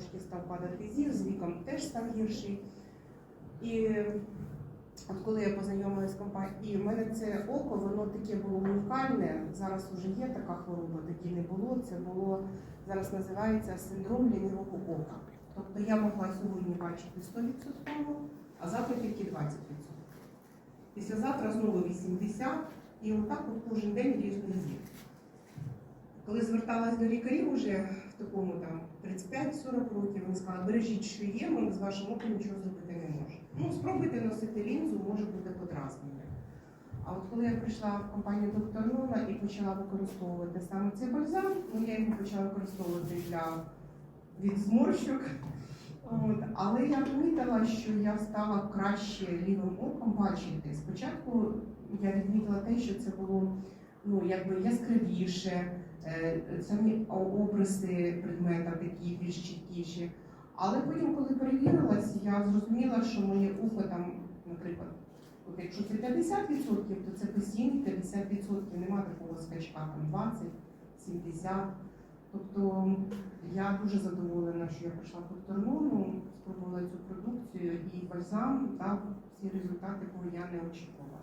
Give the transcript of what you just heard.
трошки став падати зір, з віком теж став гірший. І от коли я познайомилася з компанією, і в мене це око, воно таке було унікальне. Зараз вже є така хвороба, такі не було. Це було зараз називається синдром лінивого ока. Тобто я могла сьогодні бачити 100%, а завтра тільки 20%. Післязавтра знову 80%, і отак от кожен день різний зір. Коли зверталась до лікарів уже такому там 35-40 років, вони сказали, бережіть, що є, ми з вашим оком нічого зробити не можемо. Ну, спробуйте носити лінзу, може бути подразнення. А от коли я прийшла в компанію доктор Нона і почала використовувати саме цей бальзам, ну я його почала використовувати для від зморщок. От. Але я помітила, що я стала краще лівим оком бачити. Спочатку я відмітила те, що це було ну, якби яскравіше, е, самі обриси предмета такі більш чіткіші. Але потім, коли перевірилась, я зрозуміла, що моє ухо там, наприклад, от якщо це 50%, то це постійні 50%, нема такого скачка, там 20, 70%. Тобто я дуже задоволена, що я прийшла в докторну, спробувала цю продукцію і бальзам дав всі результати, кого я не очікувала.